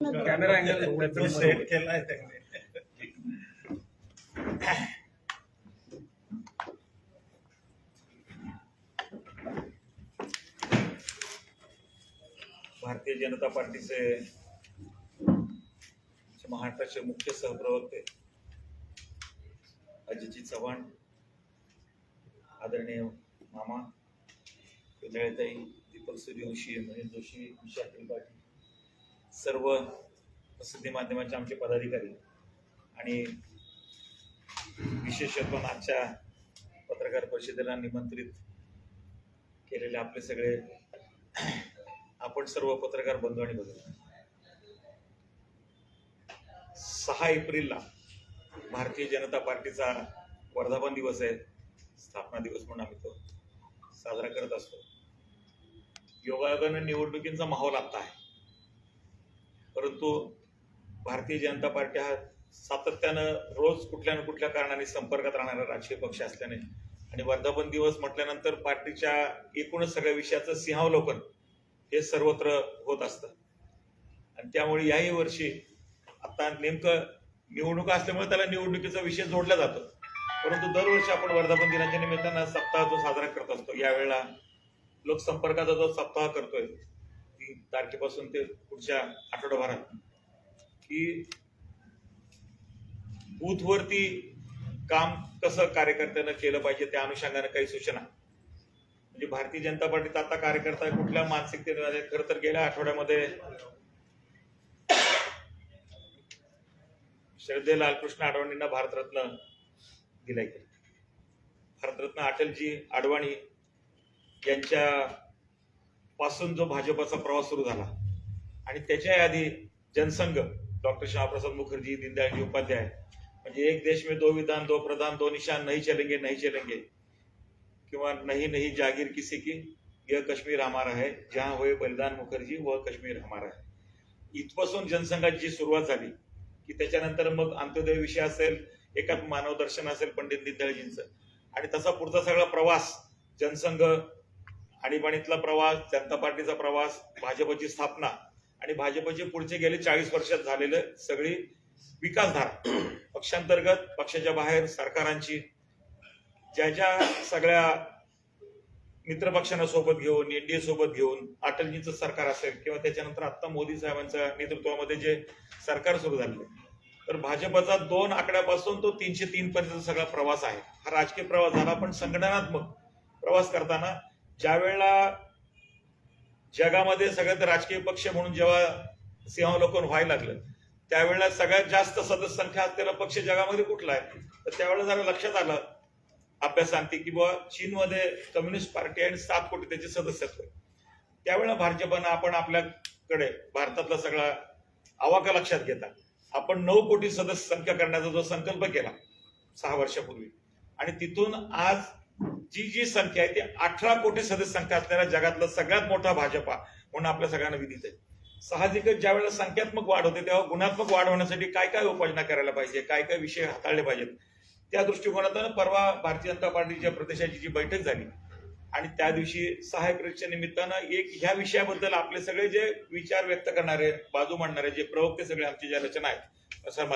Camera angle set केलाय त्याने भारतीय जनता पार्टीचे महाराष्ट्राचे मुख्य सहप्रवक्ते अजितजी चव्हाण आदरणीय मामा विदळताई दीपक सूर्यवंशी महेश जोशी विशाल त्रिपाठी सर्व प्रसिद्धी माध्यमाचे आमचे पदाधिकारी आणि विशेषत्व आजच्या पत्रकार परिषदेला निमंत्रित केलेले आपले सगळे आपण सर्व पत्रकार बंधू आणि बघू. सहा एप्रिलला भारतीय जनता पार्टीचा वर्धापन दिवस आहे. स्थापना दिवस म्हणून आम्ही तो साजरा करत असतो. योगायोगानं निवडणुकींचा माहोल आता आहे. परंतु भारतीय जनता पार्टी हा सातत्यानं रोज कुठल्या ना कुठल्या कारणाने संपर्कात राहणारा राजकीय पक्ष असल्याने आणि वर्धापन दिवस म्हटल्यानंतर पार्टीच्या एकूणच सगळ्या विषयाचं सिंहावलोकन हे सर्वत्र होत असतं. आणि त्यामुळे याही वर्षी आता नेमकं निवडणुका असल्यामुळे त्याला निवडणुकीचा विषय जोडला जातो. परंतु दरवर्षी आपण वर्धापन दिनाच्या निमित्तानं सप्ताह जो साजरा करत असतो यावेळेला लोकसंपर्काचा जो सप्ताह करतोय तारखेपासून ते पुढच्या आठवडाभरात की बूथवरती काम कसं कार्यकर्त्यानं केलं पाहिजे त्या अनुषंगाने काही सूचना. म्हणजे भारतीय जनता पार्टीत आता कार्यकर्ता कुठल्या मानसिकतेने खरं तर गेल्या आठवड्यामध्ये श्रद्धे लालकृष्ण अडवाणींना भारतरत्न दिलाय. भारतरत्न अटलजी अडवाणी यांच्या पासून जो भाजपाचा प्रवास सुरू झाला. आणि त्याच्या आधी जनसंघ डॉक्टर श्यामप्रसाद मुखर्जी दीनदयाळजी उपाध्याय म्हणजे एक देश में दो विधान दो प्रधान दो निशान नाही चलेंगे नाही चलेंगे. किंवा नाही नाही जागीर किसी की यह कश्मीर हमारा है जहां होय बलिदान मुखर्जी व कश्मीर हमारा है. इथपासून जनसंघाची सुरुवात झाली की त्याच्यानंतर मग अंत्योदय विषय असेल एकात मानव दर्शन असेल पंडित दीनदयाळजींचं. आणि तसा पुढचा सगळा प्रवास जनसंघ आणीबाणीतला प्रवास जनता पार्टीचा प्रवास भाजपची स्थापना आणि भाजपचे पुढचे गेले चाळीस वर्षात झालेले सगळी विकासधारा पक्षांतर्गत पक्षाच्या बाहेर सरकारांची. ज्या ज्या सगळ्या मित्रपक्षांना सोबत घेऊन एनडीए सोबत घेऊन अटलजींचं सरकार असेल किंवा त्याच्यानंतर आता मोदी साहेबांच्या नेतृत्वामध्ये जे सरकार सुरू झालेलं तर भाजपचा दोन आकड्यापासून तो तीनशे तीन पर्यंत सगळा प्रवास आहे. हा राजकीय प्रवास झाला पण संघटनात्मक प्रवास करताना ज्या वेळेला जगामध्ये सगळ्यात राजकीय पक्ष म्हणून जेव्हा सिंहावलोकन व्हायला लागलं त्यावेळेला सगळ्यात जास्त सदस्य संख्या असलेला पक्ष जगामध्ये कुठला आहे? तर त्यावेळेला जरा लक्षात आलं अभ्यासांती की बुवा चीनमध्ये कम्युनिस्ट पार्टी आणि सात कोटी त्याचे सदस्यत्व त्यावेळेला भाजपनं आपण आपल्याकडे भारतातला सगळा आवाका लक्षात घेता. आपण नऊ कोटी सदस्य संख्या करण्याचा जो संकल्प केला सहा वर्षापूर्वी. आणि तिथून आज जी जी संख्या आहे ती अठरा कोटी सदस्य संख्या असलेला जगातला सगळ्यात मोठा भाजपा म्हणून आपल्या सगळ्यांना विधीच आहे. साहजिकच ज्या वेळेला संख्यात्मक वाढ होते तेव्हा गुणात्मक वाढ होण्यासाठी काय काय उपाययोजना करायला पाहिजे काय काय विषय हाताळले पाहिजेत? त्या दृष्टिकोनातून परवा भारतीय जनता पार्टीच्या प्रदेशाची जी बैठक झाली आणि त्या दिवशी सहा एप्रिलच्या निमित्तानं एक ह्या विषयाबद्दल आपले सगळे जे विचार व्यक्त करणारे बाजू मांडणारे जे प्रवक्ते सगळे आमच्या ज्या रचना आहेत प्रसार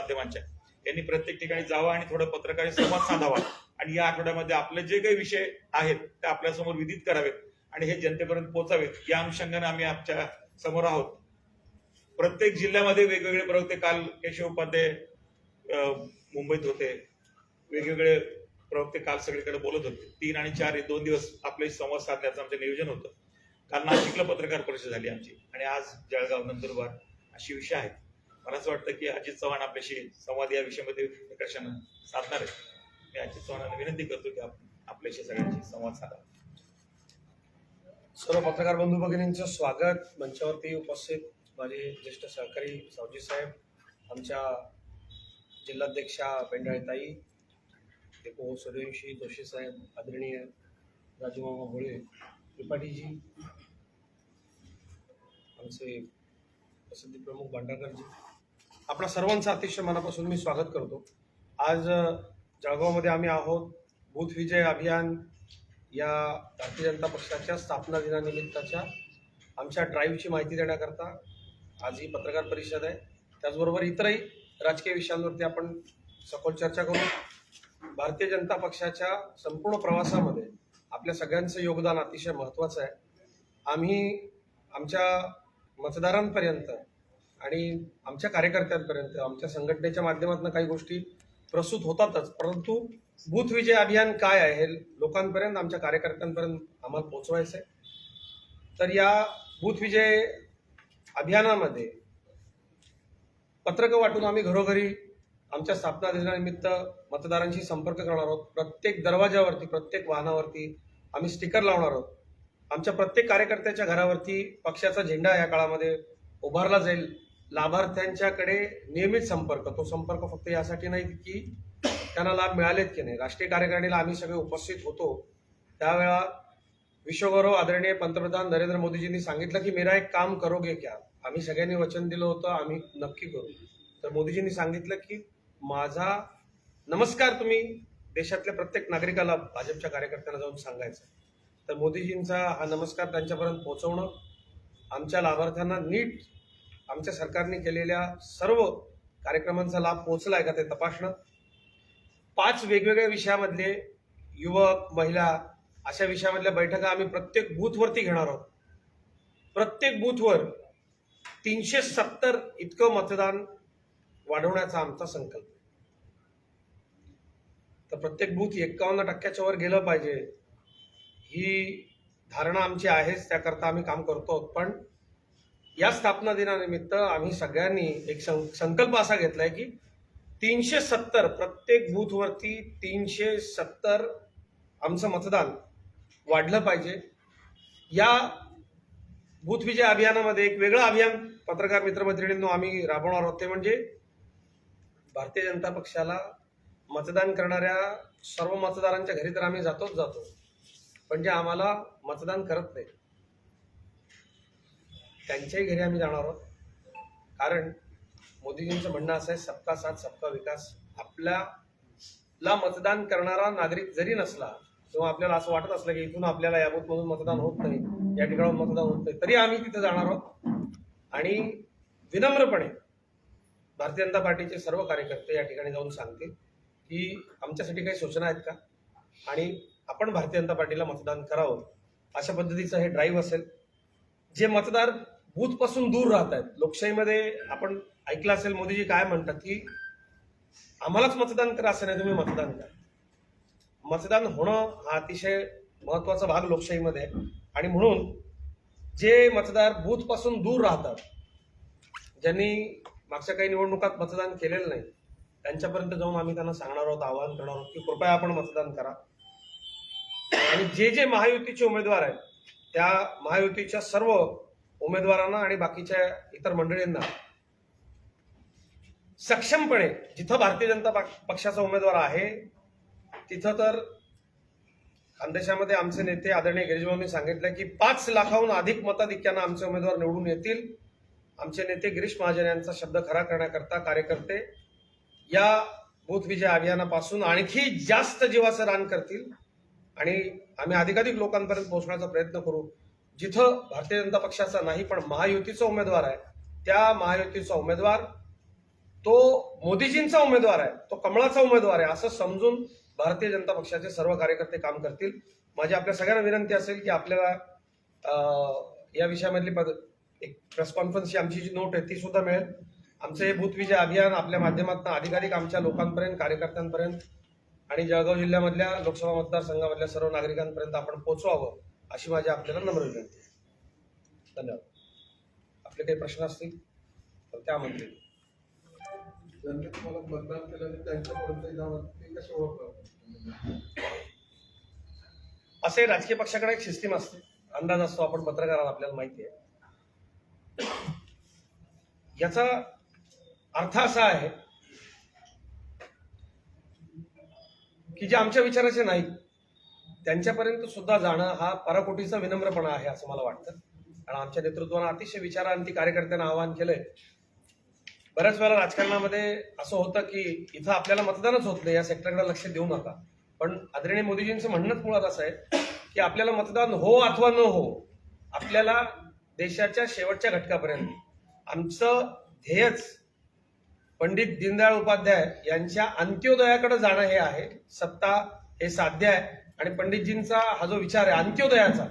त्यांनी प्रत्येक ठिकाणी जावं आणि थोडं पत्रकारी संवाद साधावा. आणि या आठवड्यामध्ये आपले जे काही विषय आहेत ते आपल्यासमोर विदित करावेत आणि हे जनतेपर्यंत पोहोचावेत. या अनुषंगाने आम्ही आमच्यासमोर आहोत. प्रत्येक जिल्ह्यामध्ये वेगवेगळे प्रवक्ते काल केशव उपाध्याय मुंबईत होते. वेगवेगळे प्रवक्ते काल सगळीकडे बोलत होते. तीन आणि चार हे दोन दिवस आपले संवाद साधण्याचं आमचं नियोजन होतं. काल नाशिकला पत्रकार परिषद झाली आमची. आणि आज जळगाव नंदुरबार अशी विषय आहेत. मला असं वाटतं की अजित चव्हाण आपल्याशी संवाद या विषयामध्ये निकषानं साधणार आहे मी अजित चव्हाणांना विनंती करतो की आपण आपल्याशी सगळ्यांशी संवाद साधावा सर्व पत्रकार बंधू भगिनींचं स्वागत. मंचावरती उपस्थित माझे ज्येष्ठ सहकारी सावजी साहेब आमच्या जिल्हाध्यक्षा पेंडाळताई देपो सूर्यवंशी जोशी साहेब आदरणीय राजूमामा भोळे त्रिपाठीजी आमचे प्रसिद्धी प्रमुख भांडारकरजी आपल्या सर्वांचं अतिशय मनापासून मी स्वागत करतो. आज जळगावमध्ये आम्ही आहोत. बूथ विजय अभियान या भारतीय जनता पक्षाच्या स्थापना दिनानिमित्ताच्या आमच्या ड्राईव्हची माहिती देण्याकरता आज ही पत्रकार परिषद आहे. त्याचबरोबर इतरही राजकीय विषयांवरती आपण सखोल चर्चा करू. भारतीय जनता पक्षाच्या संपूर्ण प्रवासामध्ये आपल्या सगळ्यांचं योगदान अतिशय महत्त्वाचं आहे. आम्ही आमच्या मतदारांपर्यंत आणि आमच्या कार्यकर्त्यांपर्यंत आमच्या संघटनेच्या माध्यमातून काही गोष्टी प्रस्तुत होतातच. परंतु बूथ विजय अभियान काय आहे हे लोकांपर्यंत आमच्या कार्यकर्त्यांपर्यंत आम्हाला पोचवायचं आहे. तर या बूथ विजय अभियानामध्ये पत्रकं वाटून आम्ही घरोघरी आमच्या स्थापना दिनानिमित्त मतदारांशी संपर्क करणार आहोत. प्रत्येक दरवाजावरती प्रत्येक वाहनावरती आम्ही स्टिकर लावणार आहोत. आमच्या प्रत्येक कार्यकर्त्याच्या घरावरती पक्षाचा झेंडा या काळामध्ये उभारला जाईल. लाभार्थ्यांच्याकडे नियमित संपर्क तो संपर्क फक्त यासाठी नाही की त्यांना लाभ मिळालेत की नाही. राष्ट्रीय कार्यकारिणीला आम्ही सगळे उपस्थित होतो. त्यावेळा विश्वगौरव आदरणीय पंतप्रधान नरेंद्र मोदीजींनी सांगितलं की मेरा एक काम करोगे क्या? आम्ही सगळ्यांनी वचन दिलं होतं आम्ही नक्की करू. तर मोदीजींनी सांगितलं की माझा नमस्कार तुम्ही देशातल्या प्रत्येक नागरिकाला भाजपच्या कार्यकर्त्यांना जाऊन सांगायचं. तर मोदीजींचा हा नमस्कार त्यांच्यापर्यंत पोहोचवणं आमच्या लाभार्थ्यांना नीट आमच्या सरकारने केलेल्या सर्व कार्यक्रमांचा लाभ पोहोचलाय का ते तपासणं? पाच वेगवेगळ्या विषयामधले युवक महिला अशा विषयामधल्या बैठका आम्ही प्रत्येक बूथवरती घेणार आहोत. प्रत्येक बूथवर तीनशे सत्तर इतकं मतदान वाढवण्याचा आमचा संकल्प तर प्रत्येक बूथ एक्कावन्न टक्क्याच्या वर गेलं पाहिजे. ही धारणा आमची आहेच त्याकरता आम्ही काम करतो आहोत. पण या स्थापना दिनानिमित्त आम्ही सगळ्यांनी एक सं- संकल्प असा घेतलाय की तीनशे सत्तर प्रत्येक बूथवरती तीनशे सत्तर आमचं मतदान वाढलं पाहिजे. या बूथ विजय अभियानामध्ये एक वेगळं अभियान पत्रकार मित्रमैत्रिणींनो आम्ही राबवणार आहोत ते म्हणजे भारतीय जनता पक्षाला मतदान करणाऱ्या सर्व मतदारांच्या घरी तर आम्ही जातोच जातो पण जे आम्हाला मतदान करत नाही त्यांच्याही घरी आम्ही जाणार आहोत. कारण मोदीजींचं म्हणणं असं आहे सबका साथ सबका विकास. आपल्याला मतदान करणारा नागरिक जरी नसला किंवा आपल्याला असं वाटत असलं की इथून आपल्याला या मतदान होत नाही या ठिकाणाहून मतदान होत नाही तरी आम्ही तिथे जाणार आहोत. आणि विनम्रपणे भारतीय जनता पार्टीचे सर्व कार्यकर्ते या ठिकाणी जाऊन सांगतील की आमच्यासाठी काही सूचना आहेत का? आणि आपण भारतीय जनता पार्टीला मतदान करावं अशा पद्धतीचं हे ड्राईव्ह असेल. जे मतदार बूथपासून दूर राहत आहेत लोकशाहीमध्ये आपण ऐकलं असेल मोदीजी काय म्हणतात की आम्हालाच मतदान करा असं नाही तुम्ही मतदान करा. मतदान होणं हा अतिशय महत्त्वाचा भाग लोकशाहीमध्ये आहे. आणि म्हणून जे मतदार बूथपासून दूर राहतात ज्यांनी मागच्या काही निवडणुकात मतदान केलेलं नाही त्यांच्यापर्यंत जाऊन आम्ही त्यांना सांगणार आहोत आवाहन करणार आहोत की कृपया आपण मतदान करा. आणि जे जे महायुतीचे उमेदवार आहेत त्या महायुतीच्या सर्व उमेदवारांना आणि बाकीच्या इतर मंडळींना. सक्षमपणे जिथं भारतीय जनता पक्षाचा उमेदवार आहे तिथं तर खानदेशामध्ये आमचे नेते आदरणीय गिरीशभाऊंनी सांगितलं की पाच लाखाहून अधिक मताधिक्यानं आमचे उमेदवार निवडून येतील. आमचे नेते गिरीश महाजन यांचा शब्द खरा करण्याकरता कार्यकर्ते या बूथ विजय अभियानापासून आणखी जास्त जीवाचं रान करतील आणि आम्ही अधिकाधिक लोकांपर्यंत पोहोचण्याचा प्रयत्न करू. जिथं भारतीय जनता पक्षाचा नाही पण महायुतीचा उमेदवार आहे त्या महायुतीचा उमेदवार तो मोदीजींचा उमेदवार आहे तो कमळाचा उमेदवार आहे असं समजून भारतीय जनता पक्षाचे सर्व कार्यकर्ते काम करतील. माझी आपल्या सगळ्यांना विनंती असेल की आपल्याला या विषयामधली पद- एक प्रेस कॉन्फरन्सची आमची जी नोट आहे ती सुद्धा मिळेल. आमचं हे भूतविजय अभियान आपल्या माध्यमातून अधिकाधिक आमच्या लोकांपर्यंत कार्यकर्त्यांपर्यंत आणि जळगाव जिल्ह्यामधल्या लोकसभा मतदारसंघामधल्या सर्व नागरिकांपर्यंत आपण पोहोचवावं. अशी माझी आपल्याला नम्र विनंती आहे. धन्यवाद. आपले काही प्रश्न असतील तर त्या म्हणतील ज्यांनी तुम्हाला मतदान केलं ओळखतात असे राजकीय पक्षाकडे एक सिस्टीम असते. अंदाज असतो आपण पत्रकार आहात, आपल्याला माहिती आहे. याचा अर्थ असा आहे की जे आमच्या विचाराचे नाहीत त्यांच्यापर्यंत सुद्धा जाणं हा पराकोटीचा विनम्रपणा आहे असं मला वाटतं. कारण आमच्या नेतृत्वानं अतिशय विचारांती कार्यकर्त्यांना आवाहन केलंय. बऱ्याच वेळा राजकारणामध्ये असं होतं की इथं आपल्याला मतदानच होत नाही या सेक्टरकडे लक्ष देऊ नका. पण आदरणीय मोदीजींचं म्हणणंच मुळात असं आहे की आपल्याला मतदान हो अथवा न हो आपल्याला देशाच्या शेवटच्या घटकापर्यंत आमचं ध्येयच पंडित दीनदयाळ उपाध्याय यांच्या अंत्योदयाकडे जाणं हे आहे. सत्ता हे साध्य आहे. आणि पंडितजींचा हा जो विचार आहे अंत्योदयाचा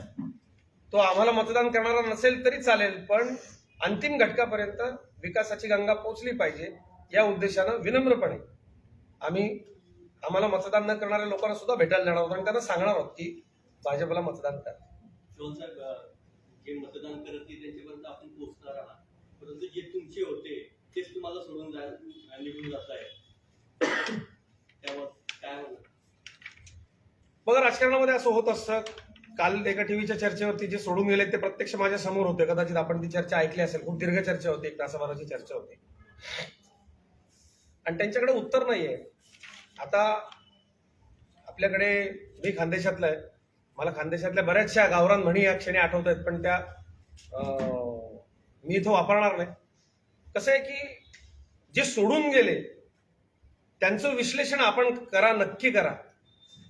तो आम्हाला मतदान करणारा नसेल तरी चालेल पण अंतिम घटकापर्यंत विकासाची गंगा पोचली पाहिजे या उद्देशानं विनम्रपणे आम्ही आम्हाला मतदान न करणाऱ्या लोकांना सुद्धा भेटायला जाणार आहोत आणि त्यांना सांगणार आहोत की भाजपला मतदान करा. जे मतदान करत त्यांच्यापर्यंत आपण पोहोचणार आहात. परंतु जे तुमचे होते तेच तुम्हाला सोडून जा निघून जात आहे त्यावर काय म्हणणार बघा राजकारणामध्ये असं होत असतं. काल एका टीव्हीच्या चर्चेवरती जे सोडून गेले ते प्रत्यक्ष माझ्यासमोर होते. कदाचित आपण ती चर्चा ऐकली असेल. खूप दीर्घ चर्चा होती. एक तासाभराची चर्चा होती. आणि त्यांच्याकडे उत्तर नाहीये. आता आपल्याकडे मी खानदेशातला आहे. मला खानदेशातल्या बऱ्याचशा गावरान म्हणी या क्षणी आठवत आहेत पण त्या मी इथं वापरणार नाही. कसं आहे की जे सोडून गेले त्यांचं विश्लेषण आपण करा नक्की करा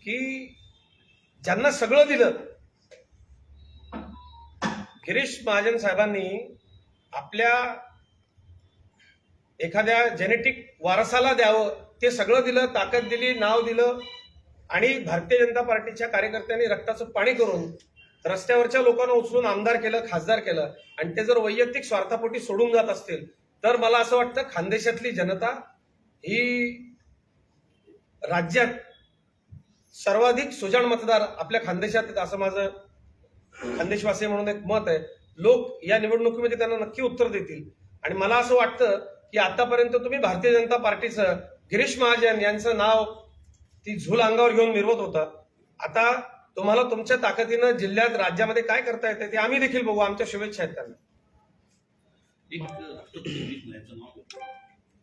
की ज्यांना सगळं दिलं. गिरीश महाजन साहेबांनी आपल्या एखाद्या जेनेटिक वारसाला द्यावं ते सगळं दिलं ताकद दिली नाव दिलं आणि भारतीय जनता पार्टीच्या कार्यकर्त्यांनी रक्ताचं पाणी करून रस्त्यावरच्या लोकांना उचलून आमदार केलं खासदार केलं आणि ते जर वैयक्तिक स्वार्थापोटी सोडून जात असतील तर मला असं वाटतं खानदेशातली जनता ही राज्यात सर्वाधिक सुजाण मतदार आपल्या खानदेशात आहेत असं माझं खानदेशवासी म्हणून एक मत आहे. लोक या निवडणुकीमध्ये त्यांना नक्की उत्तर देतील. आणि मला असं वाटतं की आतापर्यंत तुम्ही भारतीय जनता पार्टीचं गिरीश महाजन यांचं नाव ती झूल अंगावर घेऊन मिरवत होता. आता तुम्हाला तुमच्या ताकदीनं जिल्ह्यात राज्यामध्ये काय करता येते ते आम्ही देखील बघू. आमच्या शुभेच्छा आहेत त्यांना.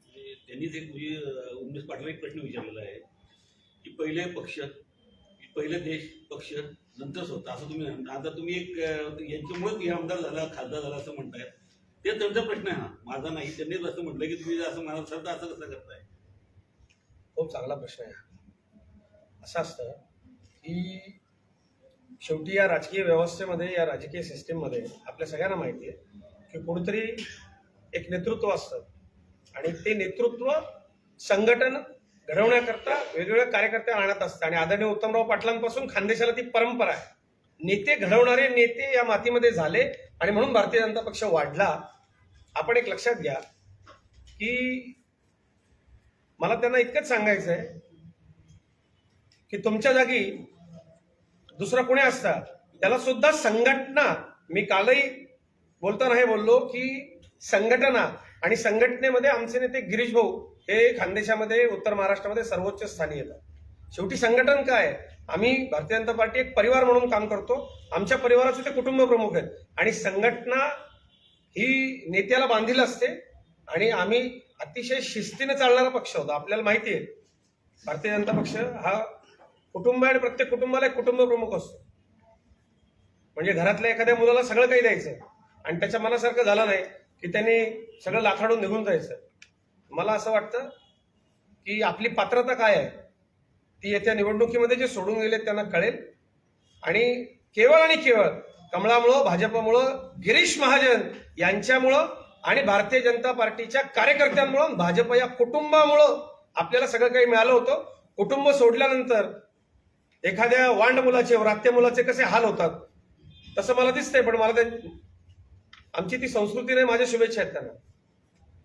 म्हणजे त्यांनीच एक म्हणजे उमेश पाटला एक प्रश्न विचारलेला आहे. पहिले पक्ष पहिले देश पक्ष नंतर स्वतः असं तुम्ही आता तुम्ही एक यांच्यामुळेच हे आमदार झाला खासदार झाला असं म्हणताय ते त्यांचा प्रश्न आहे हा. माझा नाही त्यांनीच असं म्हटलं की तुम्ही असं म्हणाल सर असं कसं करताय? खूप चांगला प्रश्न आहे असं असतं की शेवटी या राजकीय व्यवस्थेमध्ये या राजकीय सिस्टीममध्ये आपल्या सगळ्यांना माहिती आहे की कोणीतरी एक नेतृत्व असतं. आणि ते नेतृत्व संघटन घडवण्याकरता वेगवेगळ्या कार्यकर्ते आणत असतात. आणि आदरणीय उत्तमराव पाटलांपासून खानदेशाला ती परंपरा आहे. नेते घडवणारे नेते या मातीमध्ये झाले आणि म्हणून भारतीय जनता पक्ष वाढला. आपण एक लक्षात घ्या की मला त्यांना इतकंच सांगायचं आहे की तुमच्या जागी दुसरा कोणी असता त्याला सुद्धा संघटना मी कालही बोलताना हे बोललो की संघटना आणि संघटनेमध्ये आमचे नेते गिरीश भाऊ हे खानदेशामध्ये उत्तर महाराष्ट्रामध्ये सर्वोच्च स्थानी येतात. शेवटी संघटन काय? आम्ही भारतीय जनता पार्टी एक परिवार म्हणून काम करतो. आमच्या परिवाराचे ते कुटुंब प्रमुख आहेत. आणि संघटना ही नेत्याला बांधील असते. आणि आम्ही अतिशय शिस्तीने चालणारा पक्ष होता. आपल्याला माहिती आहे भारतीय जनता पक्ष हा कुटुंब आणि प्रत्येक कुटुंबाला एक कुटुंब प्रमुख असतो. म्हणजे घरातल्या एखाद्या मुलाला सगळं काही द्यायचं आणि त्याच्या मनासारखं झालं नाही की त्यांनी सगळं लाथाडून निघून जायचं. मला असं वाटतं की आपली पात्रता काय आहे? ती येत्या निवडणुकीमध्ये जे सोडून गेले त्यांना कळेल. आणि केवळ आणि केवळ कमळामुळं भाजपमुळं गिरीश महाजन यांच्यामुळं आणि भारतीय जनता पार्टीच्या कार्यकर्त्यांमुळं भाजप या कुटुंबामुळं आपल्याला सगळं काही मिळालं होतं. कुटुंब सोडल्यानंतर एखाद्या वांड मुलाचे व्रात्य मुलाचे कसे हाल होतात? तसं मला दिसतंय पण मला ते आमची ती संस्कृती नाही माझ्या शुभेच्छा आहेत त्यांना.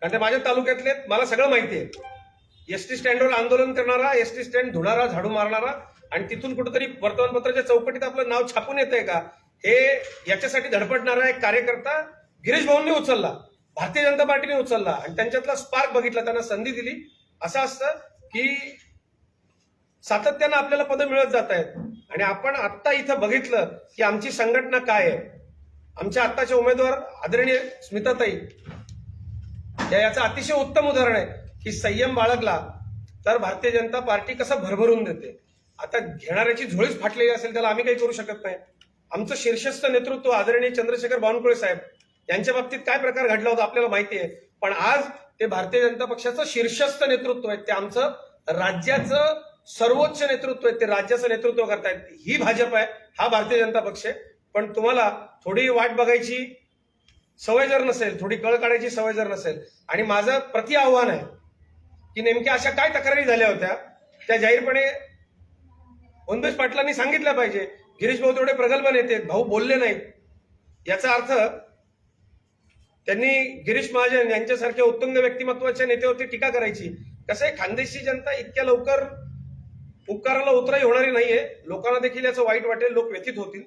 कारण ते माझ्या तालुक्यातले आहेत, मला सगळं माहिती आहे. एस टी स्टँडवर आंदोलन करणारा एस टी स्टँड धुणारा झाडू मारणारा आणि तिथून कुठेतरी वर्तमानपत्राच्या चौकटीत आपलं नाव छापून येत आहे का? हे याच्यासाठी धडपडणारा एक कार्यकर्ता गिरीश भाऊंनी उचलला भारतीय जनता पार्टीने उचलला आणि त्यांच्यातला स्पार्क बघितला त्यांना संधी दिली. असं असतं की सातत्यानं आपल्याला पदं मिळत जात आहेत. आणि आपण आत्ता इथं बघितलं की आमची संघटना काय आहे? आमच्या आत्ताचे उमेदवार आदरणीय स्मिताताई या याचं अतिशय उत्तम उदाहरण आहे की संयम बाळगला तर भारतीय जनता पार्टी कसं भरभरून देते. आता घेणाऱ्याची झोळीच फाटलेली असेल त्याला आम्ही काही करू शकत नाही. आमचं शीर्षस्थ नेतृत्व आदरणीय चंद्रशेखर बावनकुळे साहेब यांच्या बाबतीत काय प्रकार घडला होता आपल्याला माहिती आहे. पण आज ते भारतीय जनता पक्षाचं शीर्षस्थ नेतृत्व आहे. ते आमचं राज्याचं सर्वोच्च नेतृत्व आहे. ते राज्याचं नेतृत्व करतायत. ही भाजप आहे हा भारतीय जनता पक्ष आहे. पण तुम्हाला थोडी वाट बघायची सवय जर नसेल थोडी कळ काढायची सवय जर नसेल आणि माझं प्रति आव्हान आहे की नेमक्या अशा काय तक्रारी झाल्या होत्या त्या जाहीरपणे ओंदेश पाटलांनी सांगितल्या पाहिजे. गिरीश भाऊ तेवढे प्रगल्भ नेते भाऊ बोलले नाहीत. याचा अर्थ त्यांनी गिरीश महाजन यांच्यासारख्या उत्तुंग व्यक्तिमत्वाच्या नेत्यावरती टीका करायची. कसं आहे खानदेशी जनता इतक्या लवकर उपकाराला उतराई होणारी नाहीये. लोकांना देखील याचं वाईट वाटेल लोक व्यथित होतील.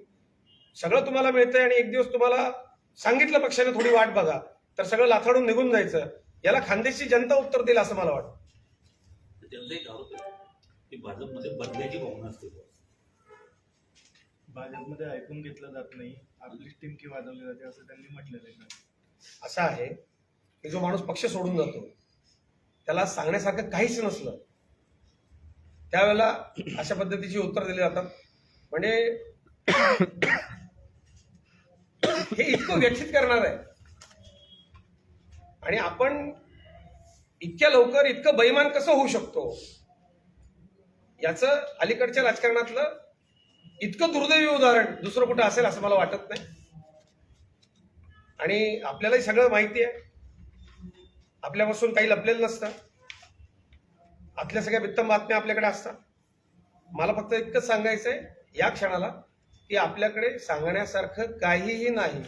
सगळं तुम्हाला मिळतंय आणि एक दिवस तुम्हाला सांगितलं पक्षाने थोडी वाट बघा. तर सगळं लाथाडून निघून जायचं. याला खानदेशी जनता उत्तर देईल असं मला वाटतं. एक आरोप की भाजपमध्ये बदल्याची भावना असते. भाजपमध्ये ऐकून घेतलं जात नाही. आपलीच टिमकी वाजवली जाते असं त्यांनी म्हटलेलं आहे असं आहे की जो माणूस पक्ष सोडून जातो त्याला सांगण्यासारखं काहीच नसलं. त्यावेळेला अशा पद्धतीची उत्तर दिली जातात. म्हणजे हे इतकं व्यथित करणार आहे. आणि आपण इतक्या लवकर इतकं बैमान कसं होऊ शकतो? याचं अलीकडच्या राजकारणातलं इतकं दुर्दैवी उदाहरण दुसरं कुठं असेल असं मला वाटत नाही. आणि आपल्यालाही सगळं माहिती आहे. आपल्यापासून काही लपलेलं नसतं. आतल्या सगळ्या वित्तम बातम्या आपल्याकडे असतात. मला फक्त इतकंच सांगायचं आहे या क्षणाला की आपल्याकडे सांगण्यासारखं काहीही नाही.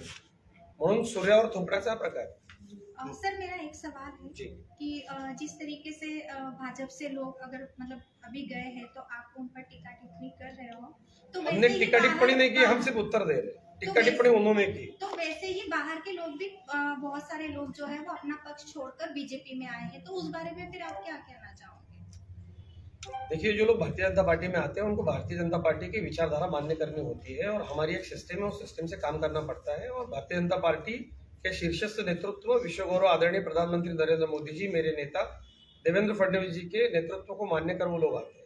म्हणून सूर्यावर थोपण्याचा प्रकार. सर मेरा एक सवाल है कि जिस तरीके से भाजपा से लोग अगर मतलब अभी गए हैं तो आप उन पर टीका टिप्पणी कर रहे हो? तो हमने टिक्का टिप्पणी नहीं की हम सिर्फ उत्तर दे रहे। हैं टिक्का टिप्पणी उन्होंने की। तो वैसे ही बाहर के लोग भी बहुत सारे लोग जो है वो अपना पक्ष छोड़कर बीजेपी में आए हैं। तो उस बारे में फिर आप क्या कहना चाहोगे? देखिए, जो लोग भारतीय जनता पार्टी में आते हैं, उनको भारतीय जनता पार्टी की विचारधारा मान्य करनी होती है और हमारी एक सिस्टम है, उस सिस्टम से काम करना पड़ता है और भारतीय जनता पार्टी के शीर्षस्थ नेतृत्व विश्व गौरव आदरणीय प्रधानमंत्री नरेंद्र मोदी जी, मेरे नेता देवेंद्र फडणवीस जी के नेतृत्व को मान्य कर वो लोग आते हैं।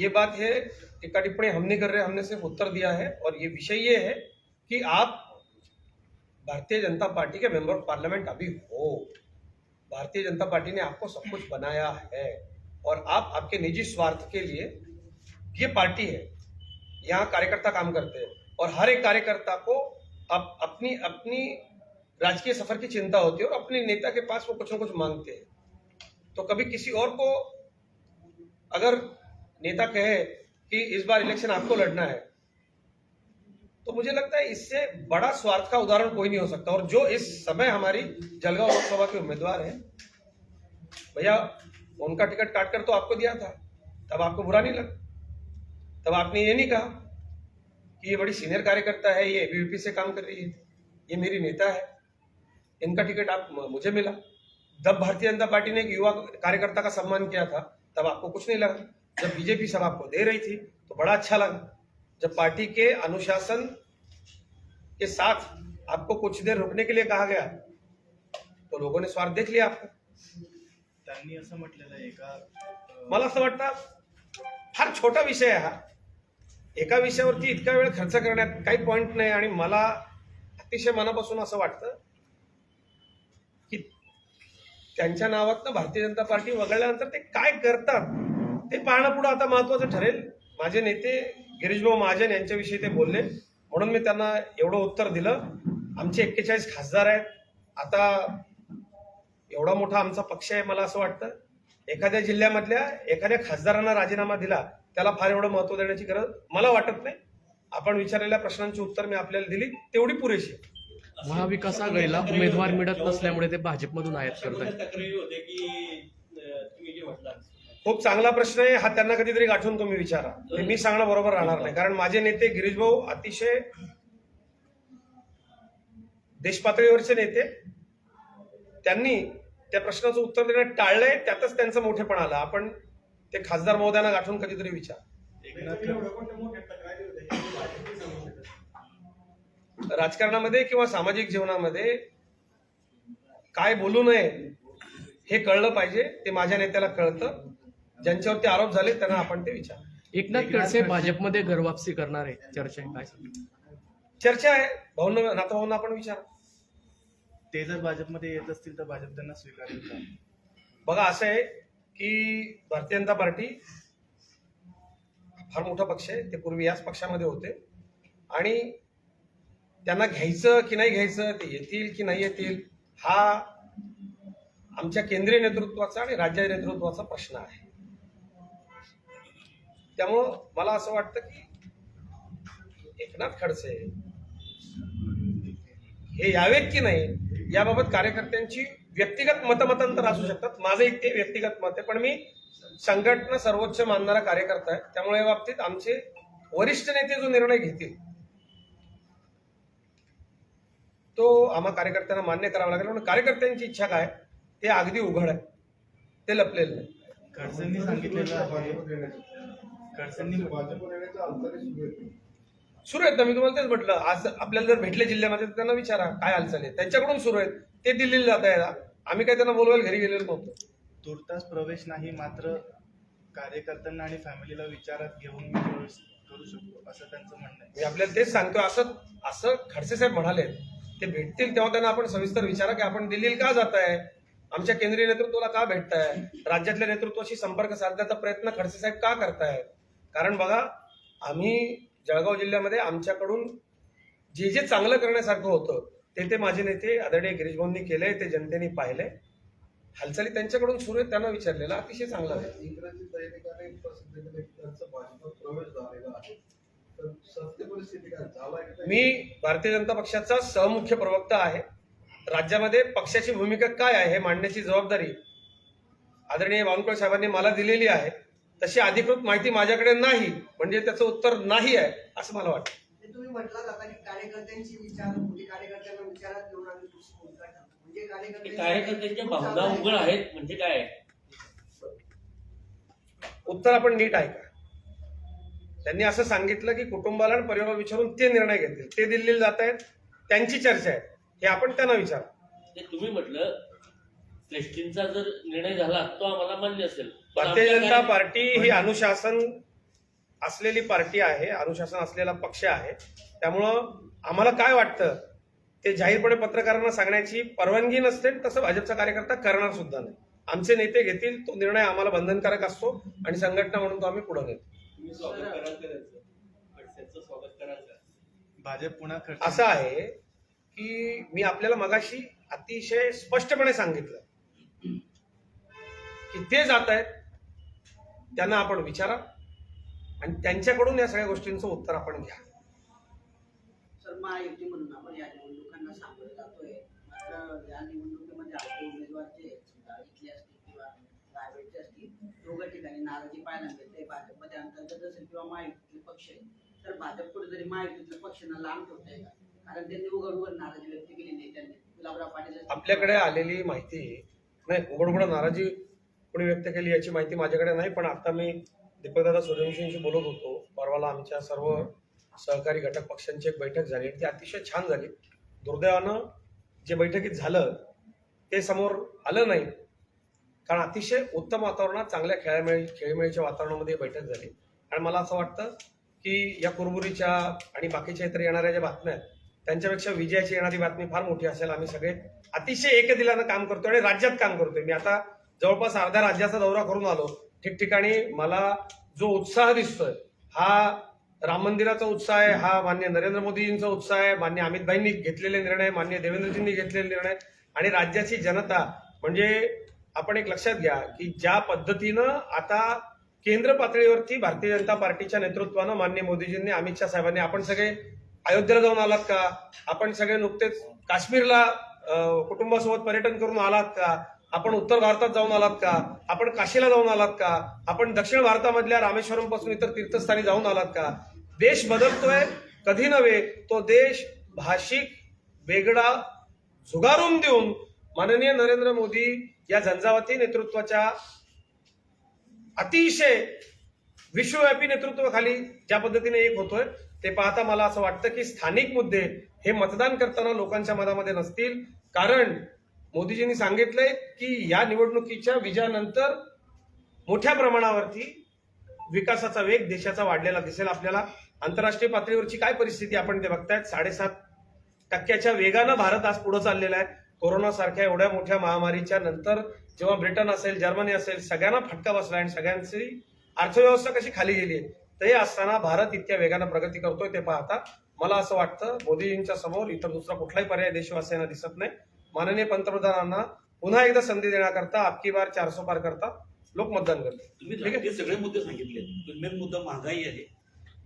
ये बात है टिक्का टिप्पणी हम नहीं कर रहे, हमने सिर्फ़ उत्तर दिया है और ये विषय ये है कि आप भारतीय जनता पार्टी के मेंबर ऑफ़ पार्लियामेंट अभी हो। भारतीय जनता पार्टी ने आपको सब कुछ बनाया है। और आप आपके निजी स्वार्थ के लिए ये पार्टी है। यहाँ कार्यकर्ता काम करते हैं और हर एक कार्यकर्ता को आप अपनी अपनी राजकीय सफ़र की चिंता होती है और अपने नेता के पास वो कुछ ना कुछ मांगते हैं। तो कभी किसी और को अगर नेता कहे कि इस बार इलेक्शन आपको लड़ना है तो मुझे लगता है इससे बड़ा स्वार्थ का उदाहरण कोई नहीं हो सकता। और जो इस समय हमारी जलगांव लोकसभा के उम्मीदवार हैं, भैया उनका टिकट काट कर तो आपको दिया था। तब आपको बुरा नहीं लगा। तब आपने ये नहीं कहा कि ये बड़ी सीनियर कार्यकर्ता है, ये एबीवीपी से काम कर रही है, ये मेरी नेता है। इनका टिकट आप मुझे मिला। जब भारतीय जनता पार्टी ने एक युवा कार्यकर्ता का सम्मान किया था, तब आपको कुछ नहीं लगा। जब बीजेपी सब आपको दे रही थी तो बड़ा अच्छा लगा। जब पार्टी के अनुशासन के साथ आपको कुछ देर रुकने के लिए कहा गया तो लोगों ने स्वार्थ देख लिया आपका। त्यांनी असं म्हटलेलं आहे का? मला असं वाटतं फार छोटा विषय आहे हा. एका विषयावरती इतका वेळ खर्च करण्यात काही पॉईंट नाही आणि मला अतिशय मनापासून असं वाटतं की त्यांच्या नावात भारतीय जनता पार्टी वगळल्यानंतर ते काय करतात ते पाहणं पुढं आता महत्वाचं ठरेल. माझे नेते गिरीशभाऊ महाजन यांच्याविषयी ते बोलले. म्हणून मी त्यांना एवढं उत्तर दिलं. आमचे एक्केचाळीस खासदार आहेत. आता एवढा मोठा आमचा पक्ष आहे मला असं वाटतं. एखाद्या जिल्ह्यामधल्या एखाद्या खासदारांना राजीनामा दिला त्याला फार एवढं महत्त्व देण्याची गरज मला वाटत नाही. आपण विचारलेल्या प्रश्नांची उत्तर मी आपल्याला दिली तेवढी पुरेशी. महाविकास आघाडीला उमेदवार मिळत नसल्यामुळे ते भाजपमधून आयात आहेत. खूप चांगला प्रश्न आहे हा त्यांना कधीतरी गाठून तुम्ही विचारा. ते मी सांगणं बरोबर राहणार नाही कारण माझे नेते गिरीश भाऊ अतिशय देशपातळीवरचे नेते त्यांनी त्या प्रश्नाचं उत्तर देणं टाळलंय त्यातच त्यांचं मोठेपण आलं. आपण ते खासदार महोदयांना गाठून कधीतरी विचार. राजकारणामध्ये किंवा सामाजिक जीवनामध्ये काय बोलू नये हे कळलं पाहिजे ते माझ्या नेत्याला कळतं. ज्यांच्यावरती आरोप झाले त्यांना आपण ते विचार. एकनाथ खडसे भाजपमध्ये घरवापसी करणार आहे चर्चा आहे काय? चर्चा आहे. भाऊंना नाताभाऊंना आपण विचार. ते जर भाजपमध्ये येत असतील तर भाजप त्यांना स्वीकारेल का? बघा असं आहे की भारतीय जनता पार्टी फार मोठा पक्ष आहे. ते पूर्वी याच पक्षामध्ये होते. आणि त्यांना घ्यायचं की नाही घ्यायचं ते येतील की नाही येतील हा आमच्या केंद्रीय नेतृत्वाचा आणि राज्य नेतृत्वाचा प्रश्न आहे. त्यामुळं मला असं वाटतं की एकनाथ खडसे हे यावेत की नाही? याबाबत कार्यकर्त्यांची व्यक्तिगत मतमतांतर असू शकतात. माझं एक ते व्यक्तिगत मत आहे पण मी संघटना सर्वोच्च मानणारा कार्यकर्ता आहे. त्यामुळे या बाबतीत आमचे वरिष्ठ नेते जो निर्णय घेतील तो आम्हा कार्यकर्त्यांना मान्य करावा लागेल. म्हणून कार्यकर्त्यांची इच्छा काय? ते अगदी उघड आहे. ते लपलेलं नाही. खडसेंनी सांगितलेलं आहे. खडसेंनी सुरू आहेत ना मी तुम्हाला तेच म्हटलं आज आपल्याला जर भेटले जिल्ह्यामध्ये तर त्यांना विचारा काय हालचाल आहे. त्यांच्याकडून सुरू आहेत. ते दिल्लीला जात आहेत. आम्ही काय त्यांना बोलवायला घरी गेलेलो नव्हतो. तुर्तास प्रवेश नाही मात्र कार्यकर्त्यांना आणि फॅमिलीला विचारात घेऊन मी प्रवेश करू शकतो असं त्यांचं म्हणणं आहे. मी आपल्याला तेच सांगतो असं असं खडसे साहेब म्हणाले ते भेटतील तेव्हा त्यांना आपण सविस्तर विचारा की आपण दिल्लीला का जात आहे आमच्या केंद्रीय नेतृत्वाला का भेटताय? राज्यातल्या नेतृत्वाशी संपर्क साधण्याचा प्रयत्न खडसे साहेब का करतायत? कारण बघा आम्ही जळगाव जिल्ह्यामध्ये आमच्याकडून जे जे चांगलं करण्यासारखं होतं ते ते माझे नेते आदरणीय गिरीश केलंय ते जनतेने पाहिलंय. हालचाली त्यांच्याकडून सुरू आहेत त्यांना विचारलेलं अतिशय चांगलं आहे? मी भारतीय जनता पक्षाचा सहमुख्य प्रवक्ता आहे. राज्यामध्ये पक्षाची भूमिका काय आहे हे मांडण्याची जबाबदारी आदरणीय बावनकुळे साहेबांनी मला दिलेली आहे. तशी अधिकृत माहिती माझ्याकडे नाही म्हणजे त्याचं उत्तर नाही आहे असं मला वाटतं. ते तुम्ही म्हटलं आता की कार्यकर्त्यांची विचार म्हणजे कार्यकर्त्यांना विचारात घेऊन आम्ही. म्हणजे कार्यकर्त्यांच्या भावना उघड आहेत म्हणजे काय उत्तर आपण नीट ऐका. त्यांनी असं सांगितलं की कुटुंबाला आणि परिवाराला विचारून ते निर्णय घेतील. ते दिल्लीला जात आहेत त्यांची चर्चा आहे. हे आपण त्यांना विचार. तुम्ही म्हटलं श्रेष्ठींचा जर निर्णय झाला तो आम्हाला मान्य असेल. भारतीय जनता पार्टी ही अनुशासन असलेली पार्टी आहे अनुशासन असलेला पक्ष आहे. त्यामुळं आम्हाला काय वाटतं ते जाहीरपणे पत्रकारांना सांगण्याची परवानगी नसते तसं भाजपचा कार्यकर्ता करणार सुद्धा नाही. आमचे नेते घेतील तो निर्णय आम्हाला बंधनकारक असतो आणि संघटना म्हणून तो आम्ही पुढे नेतो. असं आहे की मी आपल्याला मगाशी अतिशय स्पष्टपणे सांगितलं की ते जात आहेत त्यांना आपण विचारा. आणि त्यांच्याकडून या सगळ्या गोष्टींचं उत्तर आपण घ्या. सर महायुती म्हणून आपण या निवडणुकांना सामोरे जातोय. मात्र या निवडणुकीमध्ये आपले उमेदवार जे इथले असतील किंवा प्रायव्हेटचे असतील दोघं ठिकाणी नाराजी पाहायला मिळते. भाजपमध्ये अंतर्गत असेल किंवा महायुतीतले पक्ष आहेत तर भाजप कुठेतरी महायुतीतल्या पक्षांना लांब ठेवतंय का? कारण त्यांनी उघड उघड नाराजी व्यक्त केली नेत्यांनी गुलाबराव पाटील आपल्याकडे आलेली माहिती नाही उघड उघड नाराजी कोणी व्यक्त केली याची माहिती माझ्याकडे नाही पण आता मी दीपकदादा सूर्यवंशींशी बोलत होतो. परवाला आमच्या सर्व सहकारी घटक पक्षांची एक बैठक झाली आणि ती अतिशय छान झाली. दुर्दैवानं जे बैठकीत झालं ते समोर आलं नाही. कारण अतिशय उत्तम वातावरणात चांगल्या खेळामेळी खेळीमेळीच्या वातावरणामध्ये बैठक झाली. आणि मला असं वाटतं की या कुरबुरीच्या आणि बाकीच्या इतर येणाऱ्या ज्या बातम्या आहेत त्यांच्यापेक्षा विजयाची येणारी बातमी फार मोठी असेल. आम्ही सगळे अतिशय एकदिलानं काम करतोय आणि राज्यात काम करतोय. मी आता जवळपास अर्ध्या राज्याचा दौरा करून आलो. ठिकठिकाणी मला जो उत्साह दिसतोय हा राम मंदिराचा उत्साह आहे हा मान्य नरेंद्र मोदीजींचा उत्साह आहे मान्य अमितभाईंनी घेतलेले निर्णय मान्य देवेंद्रजींनी घेतलेले निर्णय आणि राज्याची जनता. म्हणजे आपण एक लक्षात घ्या की ज्या पद्धतीनं आता केंद्र पातळीवरती भारतीय जनता पार्टीच्या नेतृत्वानं मान्य मोदीजींनी अमित शहा साहेबांनी आपण सगळे अयोध्येला जाऊन आलात का? आपण सगळे नुकतेच काश्मीरला कुटुंबासोबत पर्यटन करून आलात का? आपण उत्तर भारतात जाऊन आलात का? आपण काशीला जाऊन आलात का? आपण दक्षिण भारतामधल्या रामेश्वरमपासून इतर तीर्थस्थानी जाऊन आलात का? देश बदलतोय कधी नव्हे तो देश भाषिक वेगळा झुगारून देऊन माननीय नरेंद्र मोदी या झंझावाती नेतृत्वाच्या अतिशय विश्वव्यापी नेतृत्वाखाली ज्या पद्धतीने एक होतोय ते पाहता मला असं वाटतं की स्थानिक मुद्दे हे मतदान करताना लोकांच्या मनामध्ये नसतील. कारण मोदीजींनी सांगितलंय की या निवडणुकीच्या विजयानंतर मोठ्या प्रमाणावरती विकासाचा वेग देशाचा वाढलेला दिसेल. आपल्याला आंतरराष्ट्रीय पातळीवरची काय परिस्थिती आपण ते बघतायत? साडेसात टक्क्याच्या वेगानं भारत आज पुढे चाललेला आहे. कोरोना सारख्या एवढ्या मोठ्या महामारीच्या नंतर जेव्हा ब्रिटन असेल जर्मनी असेल सगळ्यांना फटका बसला आणि सगळ्यांची अर्थव्यवस्था कशी खाली गेली आहे ते असताना भारत इतक्या वेगानं प्रगती करतोय ते पाहता मला असं वाटतं मोदीजींच्या समोर इतर दुसरा कुठलाही पर्याय देशवासियांना दिसत नाही. माननीय पंतप्रधानांना पुन्हा एकदा संधी देण्याकरता आपकी बार चारसो पार करता लोक मतदान करतील. तुम्ही सगळे मुद्दे सांगितले. मेन मुद्दा महागाई आहे.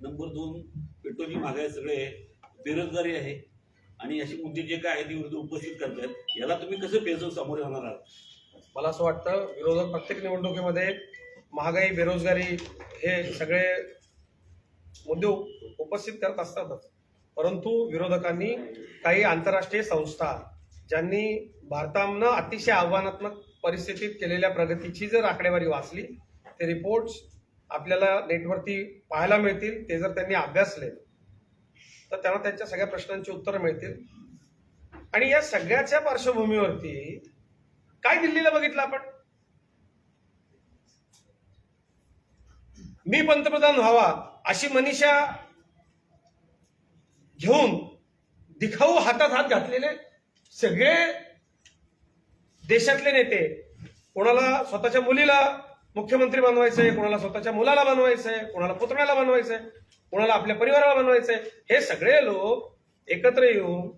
नंबर दोन पेट्रोलची महागाई सगळे बेरोजगारी आहे. आणि अशी मुद्दे जे काय आहेत ते विरोधी उपस्थित करतात याला तुम्ही कसं पेजून सामोरे जाणार आहात? मला असं वाटतं विरोधक प्रत्येक निवडणुकीमध्ये महागाई बेरोजगारी हे सगळे मुद्दे उप- उपस्थित करत असतातच. परंतु विरोधकांनी काही आंतरराष्ट्रीय संस्था ज्यांनी भारतानं अतिशय आव्हानात्मक परिस्थितीत केलेल्या प्रगतीची जर आकडेवारी वाचली ते रिपोर्ट्स आपल्याला नेटवरती पाहायला मिळतील ते जर त्यांनी अभ्यासले तर त्यांना त्यांच्या सगळ्या प्रश्नांची उत्तरं मिळतील. आणि या सगळ्याच्या पार्श्वभूमीवरती काय दिल्लीला बघितलं आपण? मी पंतप्रधान व्हावा अशी मनीषा घेऊन दिखाऊ हातात हात घातलेले सगळे देशातले नेते कोणाला स्वतःच्या मुलीला मुख्यमंत्री बनवायचंय कोणाला स्वतःच्या मुलाला बनवायचंय कोणाला पुतण्याला बनवायचंय कोणाला आपल्या परिवाराला बनवायचंय हे सगळे लोक एकत्र येऊन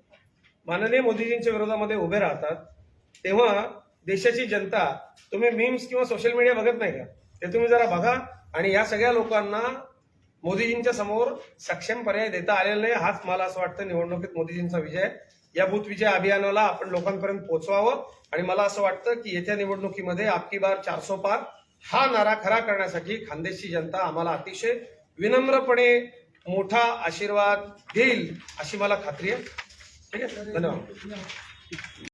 माननीय मोदीजींच्या विरोधामध्ये उभे राहतात. तेव्हा देशाची जनता तुम्ही मीम्स किंवा सोशल मीडिया बघत नाही का? ते तुम्ही जरा बघा आणि या सगळ्या लोकांना मोदीजींच्या समोर सक्षम पर्याय देता आलेला आहे हाच मला असं वाटतं निवडणुकीत मोदीजींचा विजय. या बूथ विजय अभियानाला आपण लोकांपर्यंत पोहोचवावं. आणि मला असं वाटतं की येत्या निवडणुकीमध्ये आपकी बार चारसो पार हा नारा खरा करण्यासाठी खानदेशची जनता आम्हाला अतिशय विनम्रपणे मोठा आशीर्वाद देईल अशी मला खात्री आहे. ठीक आहे? धन्यवाद.